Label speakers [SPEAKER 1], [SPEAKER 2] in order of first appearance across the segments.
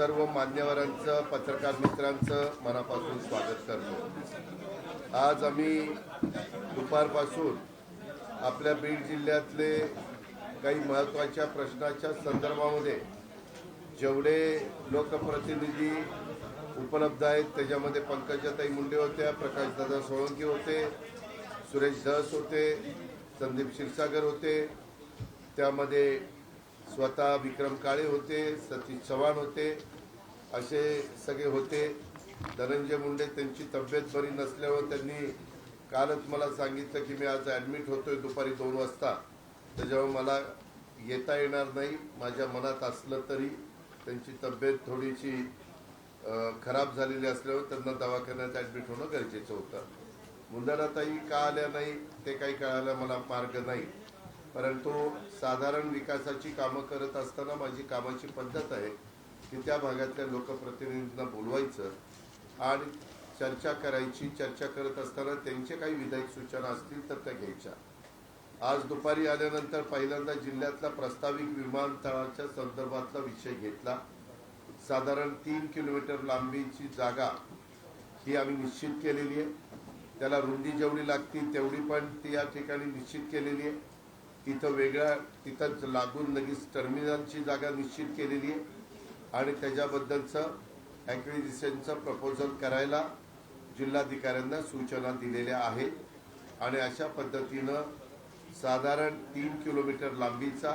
[SPEAKER 1] सर्व मान्यवरांचं पत्रकार मित्रांचं मनापासून स्वागत करतो. आज आम्ही दुपारपासून आपल्या बीड जिल्ह्यातले काही महत्त्वाच्या प्रश्नाच्या संदर्भामध्ये जेवढे लोकप्रतिनिधी उपलब्ध आहेत त्याच्यामध्ये पंकजाताई मुंडे होत्या प्रकाशदादा सोळंकी होते सुरेश धस होते संदीप क्षीरसागर होते त्यामध्ये स्वतः विक्रम काळे होते सतीश चव्हाण होते असे सगळे होते. धनंजय मुंडे त्यांची तब्येत बरी नसल्यावर त्यांनी कालच मला सांगितलं की मी आज ॲडमिट होतोय दुपारी दोन वाजता. त्याच्यामुळे मला येता येणार नाही. माझ्या मनात असलं तरी त्यांची तब्येत थोडीशी खराब झालेली असल्यावर त्यांना दवाखान्यात ॲडमिट होणं गरजेचं होतं. मुंदडाताई का आल्या नाही ते काही कळायला मला मार्ग नाही. परंतु साधारण विकासाची कामं करत असताना माझी कामाची पद्धत आहे. की त्या भागातल्या लोकप्रतिनिधींना बोलवायचं आणि चर्चा करायची चर्चा करत असताना त्यांचे काही विधायक सूचना असतील तर त्या घ्यायच्या. आज दुपारी आल्यानंतर पहिल्यांदा जिल्ह्यातला प्रस्तावित विमानतळाच्या संदर्भातला विषय घेतला. साधारण तीन किलोमीटर लांबीची जागा ही आम्ही निश्चित केलेली आहे. त्याला रुंदी जेवढी लागतील तेवढी पण ती या ठिकाणी निश्चित केलेली आहे. तिथं वेगळ्या तिथंच लागून लगेच टर्मिनलची जागा निश्चित केलेली आहे. आणि त्याच्याबद्दलचं ॲक्विजिशनचं प्रपोजल करायला जिल्हाधिकाऱ्यांना सूचना दिलेल्या आहेत. आणि अशा पद्धतीनं साधारण तीन किलोमीटर लांबीचा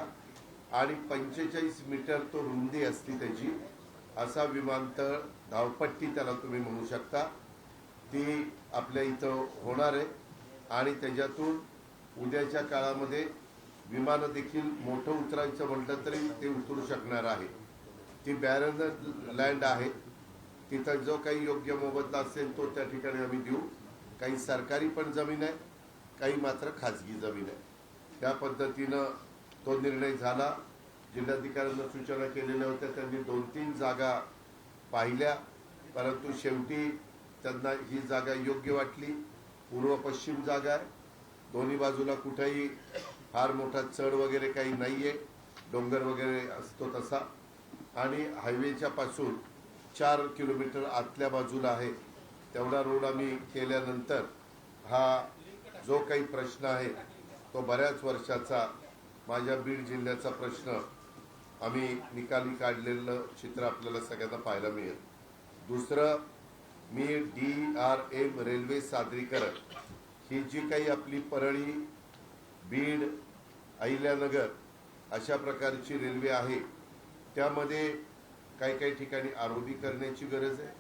[SPEAKER 1] आणि पंचेचाळीस मीटर तो रुंदी असती त्याची असा विमानतळ धावपट्टी त्याला तुम्ही म्हणू शकता. ती आपल्या इथं होणार आहे. आणि त्याच्यातून उद्याच्या काळामध्ये विमानं देखील मोठं उतरायचं म्हटलं तरी ते उतरू शकणार आहे. ती बॅरन लँड आहे. तिथं जो काही योग्य मोबदला असेल तो त्या ठिकाणी आम्ही देऊ. काही सरकारी पण जमीन आहे काही मात्र खाजगी जमीन आहे. त्या पद्धतीनं तो निर्णय झाला. जिल्हाधिकाऱ्यांना सूचना केलेल्या होत्या. त्यांनी दोन तीन जागा पाहिल्या. परंतु शेवटी त्यांना ही जागा योग्य वाटली. पूर्व पश्चिम जागा आहे. दोन्ही बाजूला कुठेही फार मोठा चढ वगैरे काही नाही आहे डोंगर वगैरे असतो तसा. आणि हायवेच्या पासून चार किलोमीटर आतल्या बाजूला आहे. तेवढा रोड आम्ही केल्यानंतर हा जो काही प्रश्न आहे तो बऱ्याच वर्षाचा माझ्या बीड जिल्ह्याचा प्रश्न आम्ही निकाली काढलेलं चित्र आपल्याला सगळ्यांना पाहायला मिळेल. दुसरं मी डी आर एम रेल्वे सादरीकरण ही जी काही आपली परळी बीड अहिल्यानगर अशा प्रकारची रेल्वे आहे त्यामध्ये काही काही ठिकाणी आरोबी करण्याची गरज आहे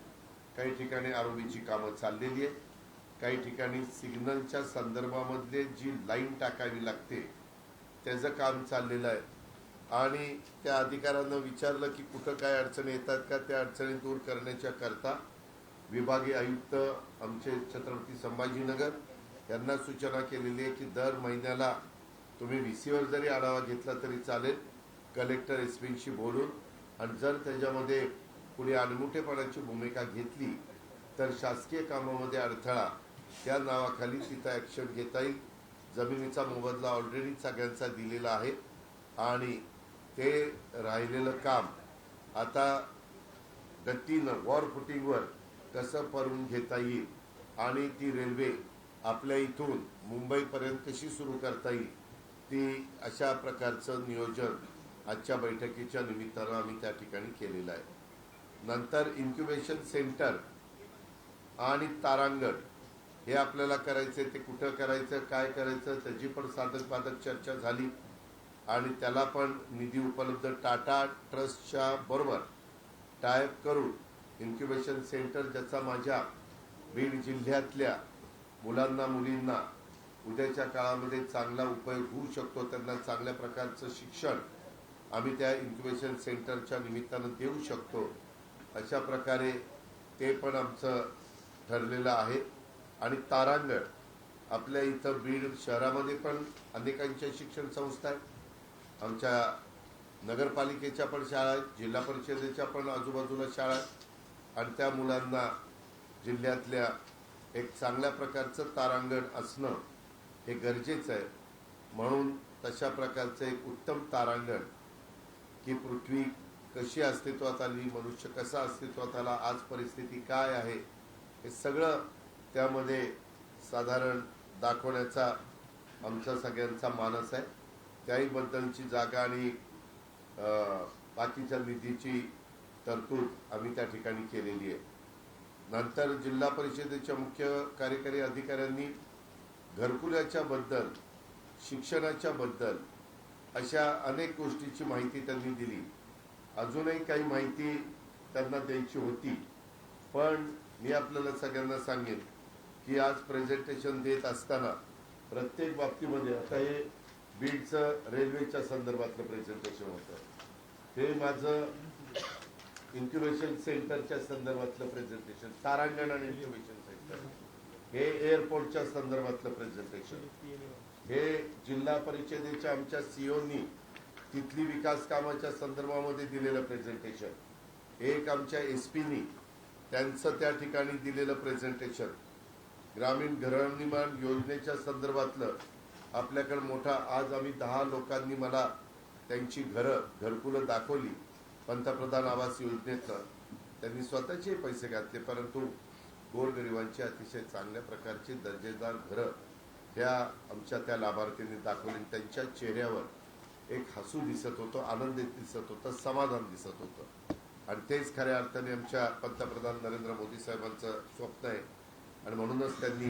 [SPEAKER 1] काही ठिकाणी आरोबीची कामं चाललेली आहेत काही ठिकाणी सिग्नलच्या संदर्भामधले जी लाईन टाकावी लागते त्याचं काम चाललेलं आहे. आणि त्या अधिकाऱ्यांना विचारलं की कुठं काय अडचणी येतात का त्या अडचणी दूर करण्याच्या करता विभागीय आयुक्त आमचे छत्रपती संभाजीनगर यांना सूचना केलेली आहे की दर महिन्याला तुम्ही व्ही सीवर जरी आढावा घेतला तरी चालेल कलेक्टर एस पीशी बोलून आणि जर त्याच्यामध्ये कुणी अनमुठेपणाची भूमिका घेतली तर शासकीय कामामध्ये अडथळा त्या नावाखाली तिथं ॲक्शन घेता येईल. जमिनीचा मोबदला ऑलरेडी सगळ्यांचा दिलेला आहे आणि ते राहिलेलं काम आता गतीनं वॉर फुटिंगवर कसं परून घेता येईल आणि ती रेल्वे आपल्या इथून मुंबईपर्यंत कशी सुरू करता येईल ती अशा प्रकारचं नियोजन आजच्या बैठकीच्या निमित्तानं आम्ही त्या ठिकाणी केलेलं आहे. नंतर इन्क्युबेशन सेंटर आणि तारांगण हे आपल्याला करायचे ते कुठं करायचं काय करायचं त्याची पण साधक बाधक चर्चा झाली. आणि त्याला पण निधी उपलब्ध टाटा ट्रस्टच्या बरोबर टायप करून इन्क्युबेशन सेंटर ज्याचा माझ्या बीड जिल्ह्यातल्या मुलांना मुलींना उद्याच्या काळामध्ये चांगला उपयोग होऊ शकतो त्यांना चांगल्या प्रकारचं शिक्षण आम्ही त्या इन्क्युबेशन सेंटरच्या निमित्तानं देऊ शकतो. अशा प्रकारे ते पण आमचं ठरलेलं आहे. आणि तारांगण आपल्या इथं बीड शहरामध्ये पण अनेकांच्या शिक्षण संस्था आहेत. आमच्या नगरपालिकेच्या पण शाळा आहेत जिल्हा परिषदेच्या पण आजूबाजूला शाळा आहेत. आणि त्या मुलांना जिल्ह्यातल्या एक चांगल्या प्रकारचं तारांगण असणं हे गरजेचं आहे. म्हणून तशा प्रकारचं एक उत्तम तारांगण की पृथ्वी कशी अस्तित्वात आली मनुष्य कसा अस्तित्वात आला आज परिस्थिती काय आहे हे सगळं त्यामध्ये साधारण दाखवण्याचा आमचा सगळ्यांचा मानस आहे. त्याहीबद्दलची जागा आणि बाकीच्या निधीची तरतूद आम्ही त्या ठिकाणी केलेली आहे. नंतर जिल्हा परिषदेच्या मुख्य कार्यकारी अधिकाऱ्यांनी घरकुल्याच्याबद्दल बद्दल शिक्षणाच्या बद्दल अशा अनेक गोष्टीची माहिती त्यांनी दिली. अजूनही काही माहिती त्यांना द्यायची होती. पण मी आपल्याला सगळ्यांना सांगेन की आज प्रेझेंटेशन देत असताना प्रत्येक बाबतीमध्ये आता हे बीडचं रेल्वेच्या संदर्भातलं प्रेझेंटेशन होतं. हे माझं इन्क्युबेशन सेंटरच्या संदर्भातलं प्रेझेंटेशन तारांगण आणि इन्क्युबेशन सेंटर हे एअरपोर्टच्या संदर्भातलं प्रेझेंटेशन हे जिल्हा परिषदेच्या आमच्या सीओनी तिथली विकास कामाच्या संदर्भामध्ये दिलेलं प्रेझेंटेशन एक आमच्या एस पीनी त्यांचं त्या ठिकाणी दिलेलं प्रेझेंटेशन ग्रामीण गृहनिर्माण योजनेच्या संदर्भातलं आपल्याकडे मोठा आज आम्ही दहा लोकांनी मला त्यांची घरं घरकुलं दाखवली पंतप्रधान आवास योजनेतनं. त्यांनी स्वतःचे पैसे घातले परंतु गोरगरिबांची अतिशय चांगल्या प्रकारची दर्जेदार घरं ह्या आमच्या त्या लाभार्थींनी दाखवली आणि त्यांच्या चेहऱ्यावर एक हसू दिसत होतं आनंदित दिसत होतं समाधान दिसत होतं. आणि तेच खऱ्या अर्थाने आमच्या पंतप्रधान नरेंद्र मोदी साहेबांचं स्वप्न आहे. आणि म्हणूनच त्यांनी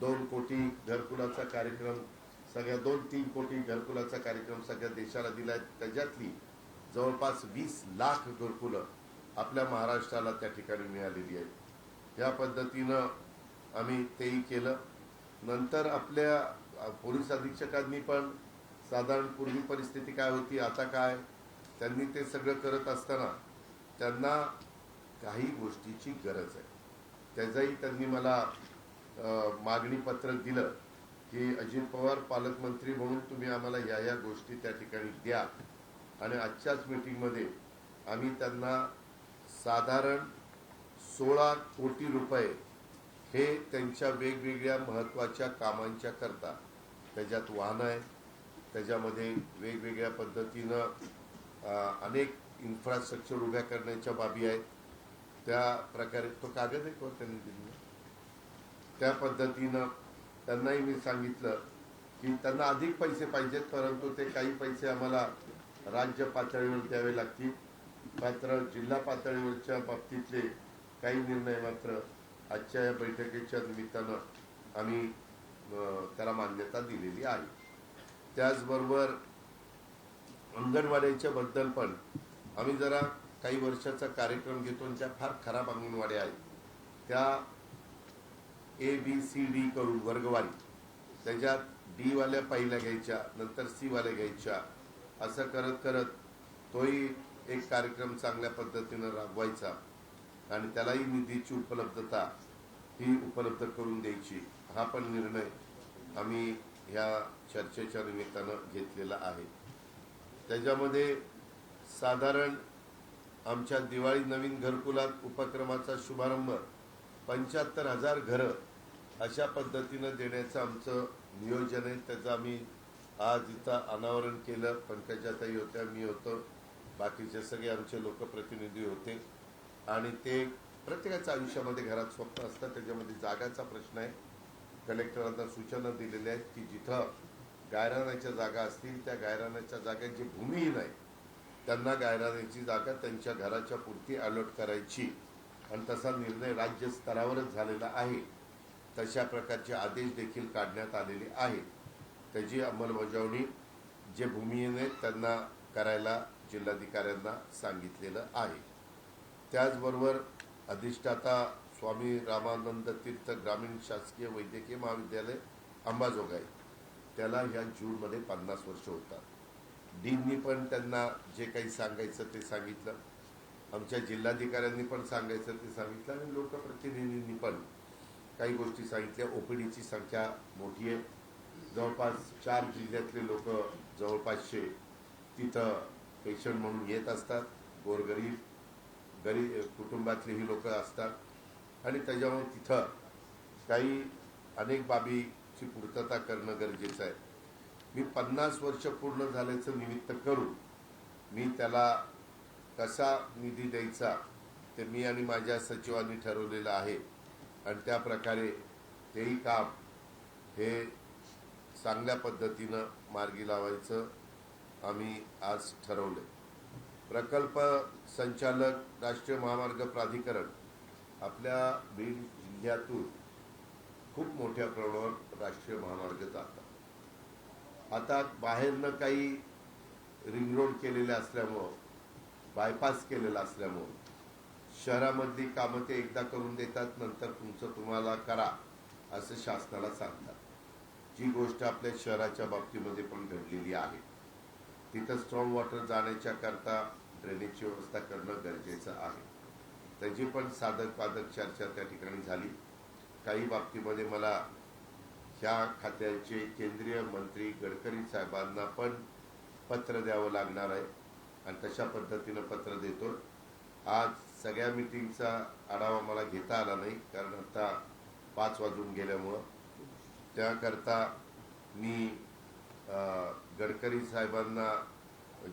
[SPEAKER 1] दोन कोटी घरकुलाचा कार्यक्रम सगळ्या दोन तीन कोटी घरकुलाचा कार्यक्रम सगळ्या देशाला दिलाय. त्याच्यातली जवळपास वीस लाख घरकुलं आपल्या महाराष्ट्राला त्या ठिकाणी मिळालेली आहेत. या पद्धतीनं आम्ही तेही केलं. नंतर आपल्या पोलीस अधीक्षकांनी पण साधारण पूर्वी परिस्थिती काय होती आता काय? त्यांनी ते सगळं करत असताना त्यांना काही गोष्टीची गरज आहे. त्याचंही त्यांनी मला मागणी पत्र दिलं की अजित पवार पालकमंत्री म्हणून तुम्ही आम्हाला या या गोष्टी त्या ठिकाणी द्या. आणि आजच्याच मीटिंगमध्ये आम्ही त्यांना साधारण सोळा कोटी रुपये हे त्यांच्या वेगवेगळ्या महत्त्वाच्या कामांच्या करता. त्याच्यात वाहनं आहे. त्याच्यामध्ये वेगवेगळ्या पद्धतीनं अनेक इन्फ्रास्ट्रक्चर उभ्या करण्याच्या बाबी आहेत. त्या प्रकारे तो कागद आहे का त्यांनी दिलेला. त्या पद्धतीनं त्यांनाही मी सांगितलं की त्यांना अधिक पैसे पाहिजेत परंतु ते काही पैसे आम्हाला राज्य पातळीवर द्यावे लागतील. मात्र जिल्हा पातळीवरच्या बाबतीतले काही निर्णय मात्र आजच्या या बैठकीच्या निमित्तानं आम्ही त्याला मान्यता दिलेली आहे. त्याचबरोबर अंगणवाड्याच्या बद्दल पण आम्ही जरा काही वर्षाचा कार्यक्रम घेतो आणि त्या फार खराब अंगणवाड्या आहेत. त्या ए बी सी डी करून वर्गवारी त्याच्यात डी वाल्या पहिल्या घ्यायच्या नंतर सीवाल्या घ्यायच्या असं करत करत तोही एक कार्यक्रम चांगल्या पद्धतीनं राबवायचा. आणि त्यालाही निधीची उपलब्धता ही उपलब्ध करून द्यायची हा पण निर्णय आम्ही ह्या चर्चेच्या निमित्तानं घेतलेला आहे. त्याच्यामध्ये साधारण आमच्या दिवाळी नवीन घरकुलात उपक्रमाचा शुभारंभ पंच्याहत्तर हजार घरं अशा पद्धतीनं देण्याचं आमचं नियोजन आहे. त्याचं आम्ही आज इथं अनावरण केलं पंकजाताई होत्या मी होतो. बाकीचे सगळे आमचे लोकप्रतिनिधी होते. आणि ते प्रत्येकाच्या आयुष्यामध्ये घरात स्वप्न असतं त्याच्यामध्ये जागाचा प्रश्न आहे. कलेक्टरांना सूचना दिलेल्या आहेत की जिथं गायरानाच्या जागा असतील त्या गायरानाच्या जागा जी भूमिहीन आहे त्यांना गायरानाची जागा त्यांच्या घराच्या पुरती अलॉट करायची. आणि तसा निर्णय राज्य स्तरावरच झालेला आहे. तशा प्रकारचे आदेश देखील काढण्यात आलेले आहेत. त्याची अंमलबजावणी जे भूमिहीन आहेत त्यांना करायला जिल्हाधिकाऱ्यांना सांगितलेलं आहे. त्याचबरोबर अधिष्ठाता स्वामी रामानंद तीर्थ ग्रामीण शासकीय वैद्यकीय महाविद्यालय अंबाजोगाई. त्याला ह्या जूनमध्ये पन्नास वर्ष होतात. डीननी पण त्यांना जे काही सांगायचं ते सांगितलं. आमच्या जिल्हाधिकाऱ्यांनी पण सांगायचं ते सांगितलं आणि लोकप्रतिनिधींनी पण काही गोष्टी सांगितल्या. ओपीडीची संख्या मोठी आहे. जवळपास चार जिल्ह्यातले लोक जवळपासशे तिथं पेशंट म्हणून येत असतात. गोरगरीब गरीब कुटुंबातली ही लोक असतात. आणि त्याच्यामुळे तिथं काही अनेक बाबीची पूर्तता करणं गरजेचं आहे. मी पन्नास वर्ष पूर्ण झाल्याचं निमित्त करून मी त्याला कसा निधी द्यायचा ते मी आणि माझ्या सचिवांनी ठरवलेलं आहे. आणि त्या प्रकारे तेही काम हे चांगल्या पद्धतीनं मार्गी लावायचं आम्ही आज ठरवले प्रकल्प संचालक राष्ट्रीय महामार्ग प्राधिकरण आपल्या बीड जिल्ह्यातून खूप मोठ्या प्रमाणावर राष्ट्रीय महामार्ग जातात. आता बाहेरनं काही रिंग रोड केलेले असल्यामुळं बायपास केलेला असल्यामुळं शहरामधली कामं ते एकदा करून देतात नंतर तुमचं तुम्हाला करा असं शासनाला सांगतात. जी गोष्ट आपल्या शहराच्या बाबतीमध्ये पण घडलेली आहे. तिथं स्ट्रॉंग वॉटर जाण्याच्या करता ड्रेनेजची व्यवस्था करणं गरजेचं आहे. त्याची पण साधक पाधक चर्चा त्या ठिकाणी झाली. काही बाबतीमध्ये मला ह्या खात्याचे केंद्रीय मंत्री गडकरी साहेबांना पण पत्र द्यावं लागणार आहे आणि तशा पद्धतीनं पत्र देतो आज सगळ्या मिटिंगचा आढावा मला घेता आला नाही कारण आता पाच वाजून गेल्यामुळं. त्याकरता मी गडकरी साहेबांना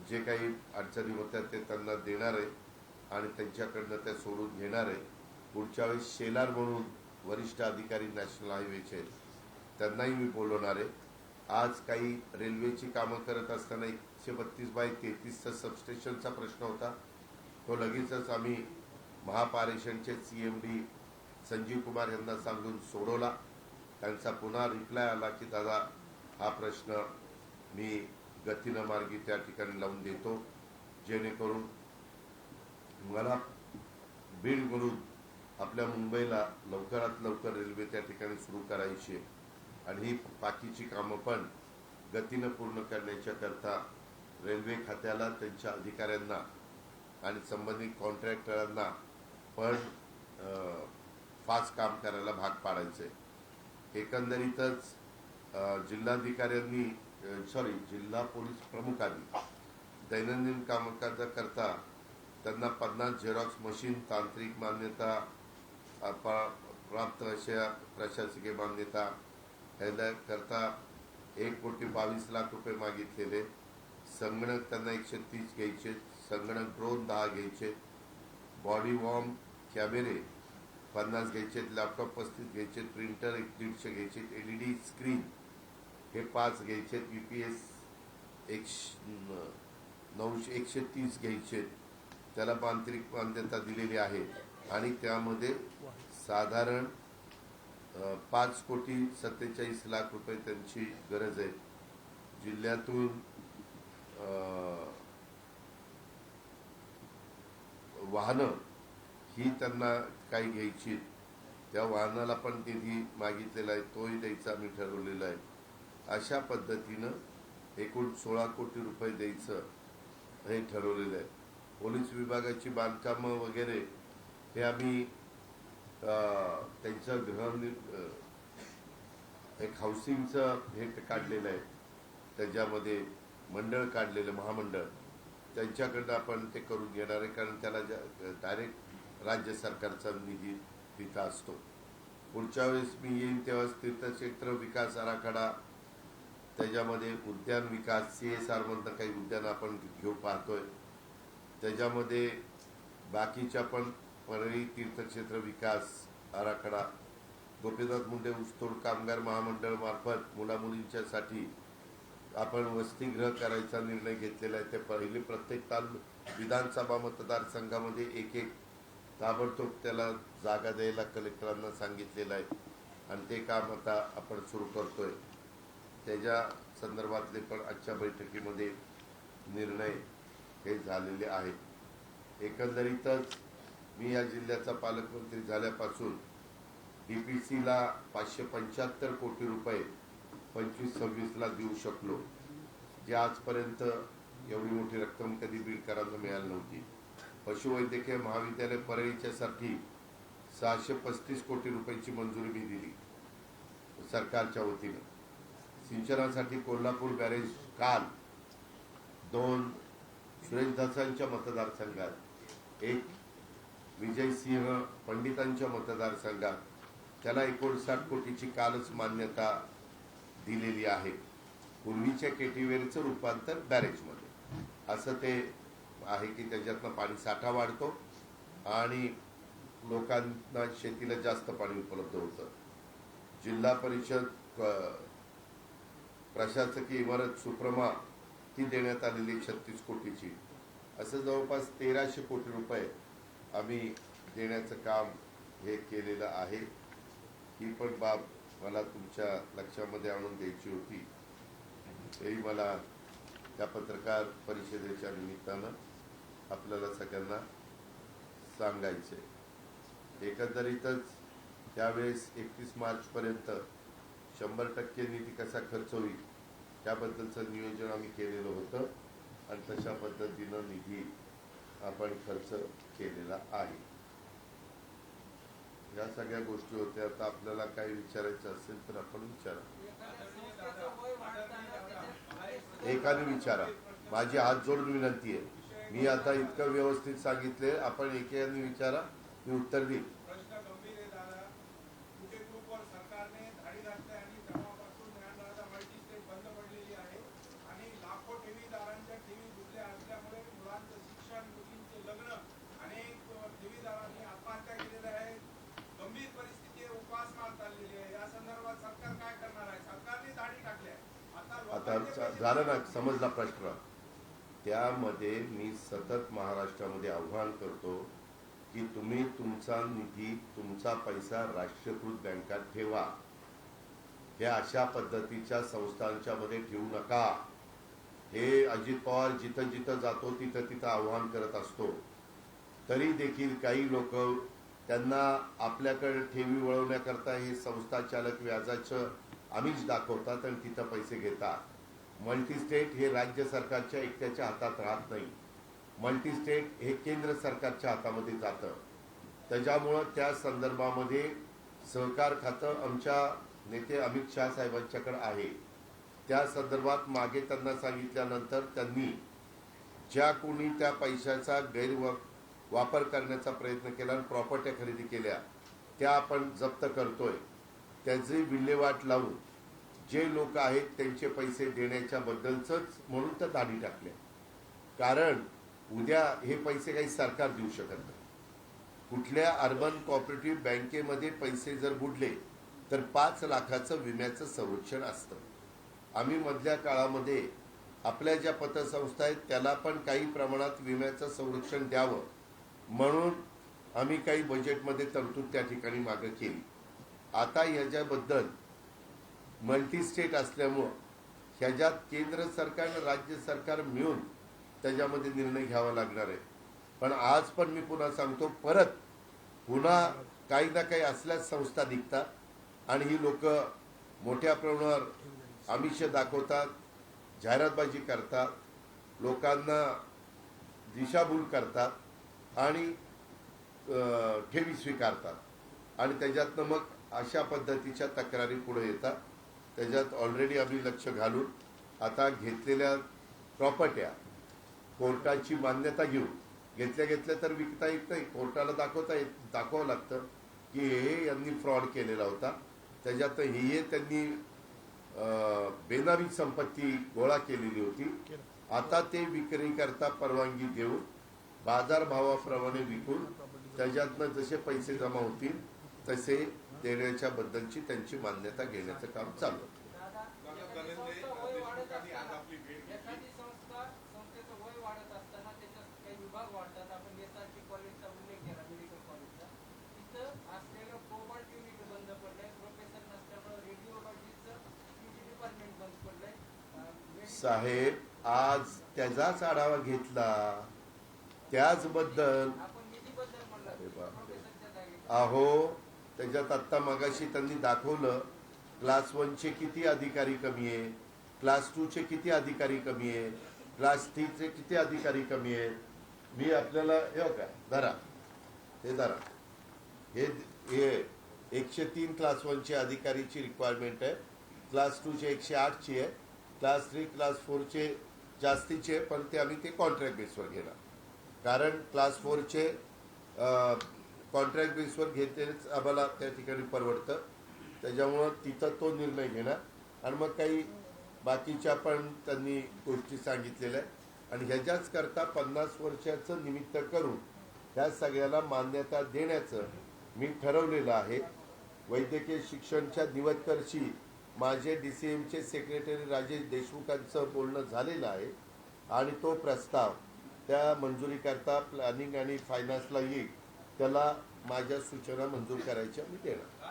[SPEAKER 1] जे काही अडचणी होत्या ते त्यांना देणार आहे आणि त्यांच्याकडनं त्या सोडून घेणार आहे. पुढच्या वेळेस शेलार म्हणून वरिष्ठ अधिकारी नॅशनल हायवेचे त्यांनाही मी बोलवणार आहे. आज काही रेल्वेची कामं करत असताना एकशे बत्तीस बाय तेहतीसचा सबस्टेशनचा प्रश्न होता. तो लगेचच आम्ही महापारेषणचे C M D Sanjeev Kumar यांना सांगून सोडवला. त्यांचा पुन्हा रिप्लाय आला की दादा हा प्रश्न मी गतीनं मार्गी त्या ठिकाणी लावून देतो जेणेकरून मला बीड म्हणून आपल्या मुंबईला लवकरात लवकर रेल्वे त्या ठिकाणी सुरू करायची आणि ही बाकीची कामं पण गतीनं पूर्ण करण्याच्या करता रेल्वे खात्याला त्यांच्या अधिकाऱ्यांना आणि संबंधित कॉन्ट्रॅक्टरांना पण फास्ट काम करायला भाग पाडायचे एकंदरीतच जिल्हाधिकाऱ्यांनी सॉरी जिल्हा पोलीस प्रमुखांनी दैनंदिन कामकाजाकरता त्यांना पन्नास झेरॉक्स मशीन तांत्रिक मान्यता प्राप्त अशा प्रशासकीय मान्यता करता एक कोटी बावीस लाख रुपये मागितलेले. संगणक त्यांना एकशे तीस घ्यायचे संगणक ड्रोन दहा घ्यायचे बॉडी वॉर्म कॅमेरे पन्नास घ्यायचे लॅपटॉप पस्तीस घ्यायचे प्रिंटर एक दीडशे घ्यायचे एलईडी स्क्रीन हे पाच घ्यायचे यू पी एस एकशे नऊशे एकशे तीस घ्यायचे त्याला तांत्रिक मान्यता दिलेली आहे. आणि त्यामध्ये साधारण पाच कोटी सत्तेचाळीस लाख रुपये त्यांची गरज आहे. जिल्ह्यातून वाहनं ही त्यांना काही घ्यायची त्या वाहनाला पण निधी मागितलेला आहे तोही द्यायचा आम्ही ठरवलेला आहे. अशा पद्धतीनं एकूण सोळा कोटी रुपये द्यायचं हे ठरवलेलं आहे. पोलीस विभागाची बांधकामं वगैरे हे आम्ही त्यांचं गृह एक हाऊसिंगचं हे काढलेलं आहे. त्याच्यामध्ये मंडळ काढलेलं महामंडळ. त्यांच्याकडनं आपण ते करून घेणार आहे कारण त्याला डायरेक्ट राज्य सरकारचा निधी तिथं असतो. पुढच्या वेळेस मी येईन तेव्हा तीर्थक्षेत्र विकास आराखडा त्याच्यामध्ये उद्यान विकास सी एस आरमधनं काही उद्यान आपण घेऊ पाहतोय. त्याच्यामध्ये बाकीच्या पण परळी तीर्थक्षेत्र विकास आराखडा गोपीनाथ मुंडे ऊसतोड कामगार महामंडळमार्फत मुलामुलींच्यासाठी आपण वसतिगृह करायचा निर्णय घेतलेला आहे. ते पहिले प्रत्येक ताल विधानसभा मतदारसंघामध्ये एक एक ताबडतोब त्याला जागा द्यायला कलेक्टरांना सांगितलेलं आहे. आणि ते काम आता आपण सुरू करतोय. त्याच्या संदर्भातले पण आजच्या बैठकीमध्ये निर्णय हे झालेले आहेत. एकंदरीतच मी या जिल्ह्याचा पालकमंत्री झाल्यापासून डीपीसीला पाचशे पंच्याहत्तर कोटी रुपये पंचवीस सव्वीसला देऊ शकलो जे आजपर्यंत एवढी मोठी रक्कम कधी बीडकरांना मिळाली नव्हती. पशुवैद्यकीय महाविद्यालय परळीच्यासाठी सहाशे पस्तीस कोटी रुपयांची मंजुरी मी दिली सरकारच्या वतीनं. सिंचनासाठी कोल्हापूर बॅरेज काल दोन सुरेशदासांच्या मतदारसंघात एक विजयसिंह पंडितांच्या मतदारसंघात त्याला एकोणसाठ कोटीची कालच मान्यता दिलेली आहे. पूर्वीच्या केटीवेरचं रूपांतर बॅरेजमध्ये असं ते आहे की त्याच्यातनं पाणी साठा वाढतो आणि लोकांना शेतीला जास्त पाणी उपलब्ध होतं. जिल्हा परिषद प्रशासकीय इमारत सुप्रमा ती देण्यात आलेली छत्तीस कोटीची. असं जवळपास तेराशे कोटी रुपये आम्ही देण्याचं काम हे केलेलं आहे. ही पण बाब मला तुमच्या लक्षामध्ये आणून द्यायची होती. हेही मला त्या पत्रकार परिषदेच्या निमित्तानं आपल्याला सगळ्यांना सांगायचे एकंदरीतच त्यावेळेस एकतीस मार्चपर्यंत शंभर टक्के निधी कसा खर्च होईल त्याबद्दलचं नियोजन आम्ही केलेलं होतं आणि तशा पद्धतीनं निधी आपण खर्च केलेला आहे. या सगळ्या गोष्टी होत्या. आता आपल्याला काही विचारायचं असेल तर आपण विचारा. एकाने विचारा. माझी हात जोडून विनंती आहे. मी आता इतकं व्यवस्थित सांगितले आपण एकेकाने विचारा. मी उत्तर देईन
[SPEAKER 2] प्रश्न गंभीर आहे दादा कुठे ग्रुपवर सरकारने धाडी घातली आणि तेव्हापासून ज्ञानदाता मल्टी स्टेट बंद पडलेली आहे आणि लाखो ठेवीदारांच्या ठेवी बुडल्या असल्यामुळे मुलांचं शिक्षण मुलींचे लग्न अनेक ठेवीदारांनी आत्महत्या केलेल्या आहेत गंभीर परिस्थिती आहे उपासमार चाललेली आहे या संदर्भात सरकार काय करणार आहे सरकारने धाडी टाकली आहे आता
[SPEAKER 1] आता
[SPEAKER 2] लोकांचे
[SPEAKER 1] चा-
[SPEAKER 2] पैसे-
[SPEAKER 1] झालं ना समजला प्रश्न. त्यामध्ये मी सतत महाराष्ट्रामध्ये आव्हान करतो की तुम्ही तुमचा निधी तुमचा पैसा राष्ट्रीयकृत बँकात ठेवा. हे अशा पद्धतीच्या संस्थांच्या मध्ये ठेवू नका. हे अजित पवार जिथं जिथं जातो तिथं तिथं आव्हान करत असतो. तरी देखील काही लोक त्यांना आपल्याकडे ठेवी वळवण्याकरता हे संस्था चालक व्याजाचं आम्हीच दाखवतात आणि तिथं पैसे घेतात. मल्टी स्टेट हे राज्य सरकारच्या एकट्याच्या हातात राहत नाही. मल्टी स्टेट हे केंद्र सरकारच्या हातामध्ये जातं. त्याच्यामुळं त्या संदर्भामध्ये सहकार खातं आमच्या नेते अमित शहा साहेबांच्याकडे आहे. त्या संदर्भात मागे त्यांना सांगितल्यानंतर त्यांनी ज्या कोणी त्या पैशाचा गैरवा वापर करण्याचा प्रयत्न केला आणि प्रॉपर्ट्या खरेदी केल्या त्या आपण जप्त करतोय. त्याची विल्हेवाट लावून जे लोक आहेत त्यांचे पैसे देण्याच्या बद्दलचंच म्हणून तर दाढी टाकल्या. कारण उद्या हे पैसे काही सरकार देऊ शकत नाही. कुठल्या अर्बन कॉपरेटिव्ह बँकेमध्ये पैसे जर बुडले तर पाच लाखाचं विम्याचं संरक्षण असतं. आम्ही मधल्या काळामध्ये आपल्या ज्या पतसंस्था आहेत त्याला पण काही प्रमाणात विम्याचं संरक्षण द्यावं म्हणून आम्ही काही बजेटमध्ये तरतूद त्या ठिकाणी मागं केली. आता ह्याच्याबद्दल मल्टी स्टेट असल्यामुळं ह्याच्यात केंद्र सरकार आणि राज्य सरकार मिळून त्याच्यामध्ये निर्णय घ्यावा लागणार आहे. पण आज पण मी पुन्हा सांगतो परत पुन्हा काही ना काही असल्याच संस्था निघतात आणि ही लोक मोठ्या प्रमाणावर आमिष दाखवतात जाहिरातबाजी करतात लोकांना दिशाभूल करतात आणि ठेवी स्वीकारतात. आणि त्याच्यातनं मग अशा पद्धतीच्या तक्रारी पुढे येतात. त्याच्यात ऑलरेडी आम्ही लक्ष घालून आता घेतलेल्या प्रॉपर्ट्या कोर्टाची मान्यता घेऊन घेतल्या घेतल्या तर विकता येत नाही. कोर्टाला दाखवता येत दाखवावं लागतं की हे यांनी फ्रॉड केलेला होता. त्याच्यात हे त्यांनी बेनामी संपत्ती गोळा केलेली होती. आता ते विक्रीकरता परवानगी देऊन बाजारभावाप्रमाणे विकून त्याच्यातनं जसे पैसे जमा होतील तसे देण्याच्या बद्दलची त्यांची मान्यता घेण्याचं काम चालू
[SPEAKER 3] medical-
[SPEAKER 1] साहेब आज त्याचाच आढावा घेतला. त्याचबद्दल अहो त्याच्यात आत्ता मगाशी त्यांनी दाखवलं क्लास वनचे किती अधिकारी कमी आहे क्लास टूचे किती अधिकारी कमी आहे क्लास थ्रीचे किती अधिकारी कमी आहे मी आपल्याला हे का धरा हे धरा. हे हे एकशे तीन क्लास वनचे अधिकारीची रिक्वायरमेंट आहे क्लास टूचे एकशे आठची आहे क्लास थ्री क्लास फोरचे जास्तीचे पण ते आम्ही ते कॉन्ट्रॅक्ट बेसवर घेणार. कारण क्लास फोरचे कॉन्ट्रॅक्ट बेसवर घेतेच आम्हाला त्या ठिकाणी परवडतं. त्याच्यामुळं तिथं तो निर्णय घेणार. आणि मग काही बाकीच्या पण त्यांनी गोष्टी सांगितलेल्या आहेत. आणि ह्याच्याच करता पन्नास वर्षाचं निमित्त करून ह्या सगळ्याला मान्यता देण्याचं मी ठरवलेलं आहे. वैद्यकीय शिक्षणच्या निवत्कर्षी माझे डी सी एमचे सेक्रेटरी राजेश देशमुखांचं बोलणं झालेलं आहे. आणि तो प्रस्ताव त्या मंजुरीकरता प्लॅनिंग आणि फायनान्सला येईल. त्याला माझ्या सूचना मंजूर करायच्या मी देणार.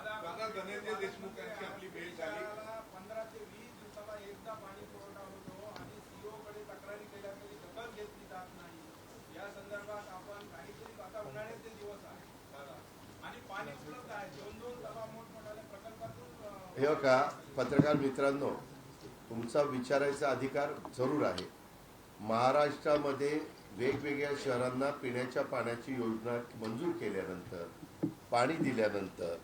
[SPEAKER 1] हे का पत्रकार मित्रांनो तुमचा विचारायचा अधिकार जरूर आहे. महाराष्ट्रामध्ये वेगवेगळ्या शहरांना पिण्याच्या पाण्याची योजना मंजूर केल्यानंतर पाणी दिल्यानंतर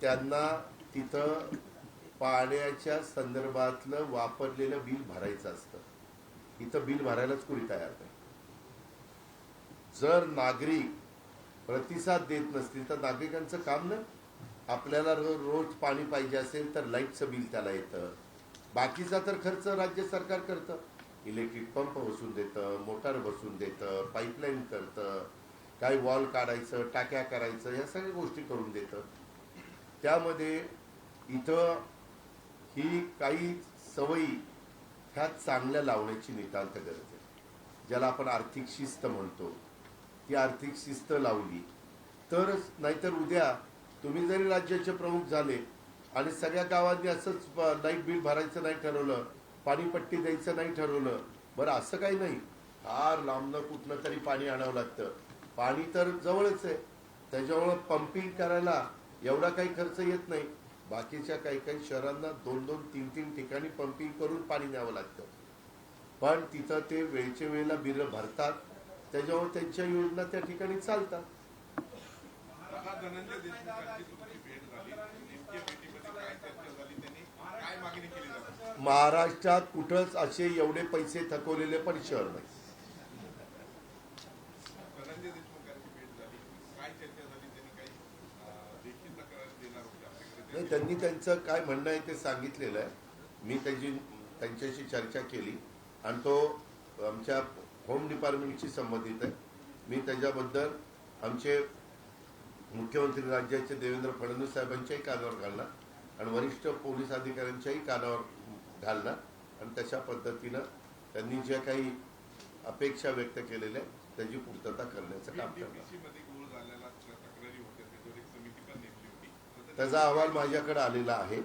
[SPEAKER 1] त्यांना तिथं पाण्याच्या संदर्भातलं वापरलेलं बिल भरायचं असतं. इथं बिल भरायलाच कुणी तयार नाही. जर नागरिक प्रतिसाद देत नसतील तर नागरिकांचं काम ना आपल्याला रोज पाणी पाहिजे असेल तर लाईटचं बिल त्याला येतं. बाकीचा तर खर्च राज्य सरकार करतं. इलेक्ट्रिक पंप बसून देतं मोटार बसून देतं पाईपलाईन करतं काही वॉल काढायचं टाक्या करायचं या सगळ्या गोष्टी करून देतं. त्यामध्ये इथं ही काही सवयी ह्या चांगल्या लावण्याची नितांत गरज आहे. ज्याला आपण आर्थिक शिस्त म्हणतो. ती आर्थिक शिस्त लावली तरच नाहीतर उद्या तुम्ही जरी राज्याचे प्रमुख झाले आणि सगळ्या गावांनी असंच लाइट बिल भरायचं नाही ठरवलं पाणीपट्टी द्यायचं नाही ठरवलं. बरं असं काही नाही. फार लांबनं कुठलं तरी पाणी आणावं लागतं. पाणी तर जवळच आहे. त्याच्यामुळं पंपिंग करायला एवढा काही खर्च येत नाही. बाकीच्या काही काही शहरांना दोन दोन तीन तीन ठिकाणी पंपिंग करून पाणी द्यावं लागतं. पण तिथं ते वेळच्या वेळेला बिलं भरतात. त्याच्यामुळे त्यांच्या योजना त्या ठिकाणी चालतात
[SPEAKER 2] दादा धनंजय देशमुखांची तुमची भेट झाली नेमकी भेटीमध्ये काय चर्चा झाली त्यांनी काय मागणी केली जाते
[SPEAKER 1] महाराष्ट्रात कुठंच असे एवढे पैसे थकवलेले पण शहर नाही.
[SPEAKER 2] त्यांनी
[SPEAKER 1] नाही त्यांचं काय म्हणणं आहे ते सांगितलेलं आहे. मी त्याची त्यांच्याशी चर्चा केली. आणि तो आमच्या होम डिपार्टमेंटशी संबंधित आहे. मी त्याच्याबद्दल आमचे मुख्यमंत्री राज्याचे देवेंद्र फडणवीस साहेबांच्याही कानावर घालणार आणि वरिष्ठ पोलीस अधिकाऱ्यांच्याही कानावर घालणार आणि तशा पद्धतीनं त्यांनी ज्या काही अपेक्षा व्यक्त केलेल्या आहेत त्याची पूर्तता करण्याचं काम करणार त्याचा अहवाल माझ्याकडे आलेला आहे.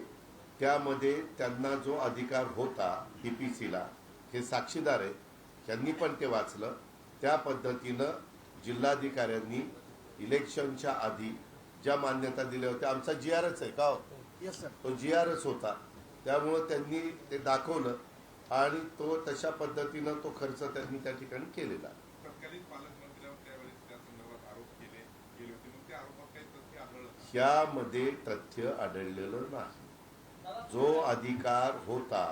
[SPEAKER 1] त्यामध्ये त्यांना जो अधिकार होता डीपीसीला हे साक्षीदार आहे त्यांनी पण ते वाचलं. त्या पद्धतीनं जिल्हाधिकाऱ्यांनी इलेक्शनच्या आधी ज्या मान्यता दिल्या होत्या आमचा जी आरच आहे का हो? तो जी आरच होता. त्यामुळं त्यांनी ते दाखवलं आणि तो तशा पद्धतीनं तो खर्च त्यांनी त्या ठिकाणी केलेला. ह्यामध्ये तथ्य आढळलेलं नाही. जो अधिकार होता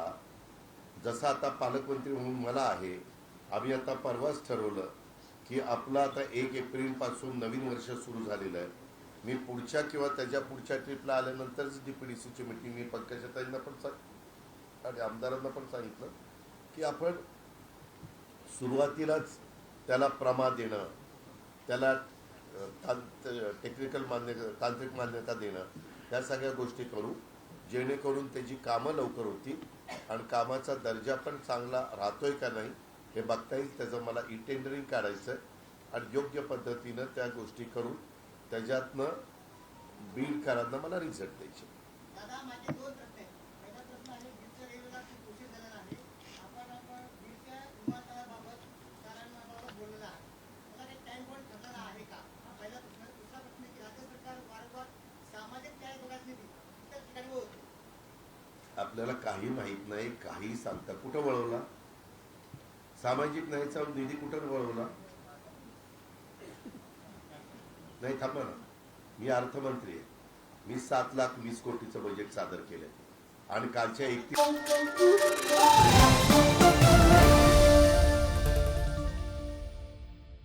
[SPEAKER 1] जसा आता पालकमंत्री म्हणून मला आहे आम्ही आता परवाच ठरवलं की आपलं आता एक एप्रिलपासून नवीन वर्ष सुरू झालेलं आहे. मी पुढच्या किंवा त्याच्या पुढच्या ट्रिपला आल्यानंतरच डी पी डी सीची मिटिंग मी पंकजाताईंना पण सांग आणि आमदारांना पण सांगितलं की आपण सुरुवातीलाच त्याला प्रमा देणं त्याला टेक्निकल मान्य तांत्रिक मान्यता देणं या सगळ्या गोष्टी करू जेणेकरून त्याची कामं लवकर होतील आणि कामाचा दर्जा पण चांगला राहतोय का नाही हे बघता येईल. त्याचं मला ई टेंडरिंग काढायचं आहे आणि योग्य पद्धतीनं त्या गोष्टी करून त्याच्यातनं बिल करांना मला रिझल्ट द्यायचे. आपल्याला काही माहीत नाही काही सांगता कुठं वळवला? सामाजिक न्यायाचा निधी कुठं वळवला? नाही थांबा ना. मी अर्थमंत्री आहे. मी सात लाख वीस कोटीचं बजेट सादर केलंय. आणि कालच्या एकतीस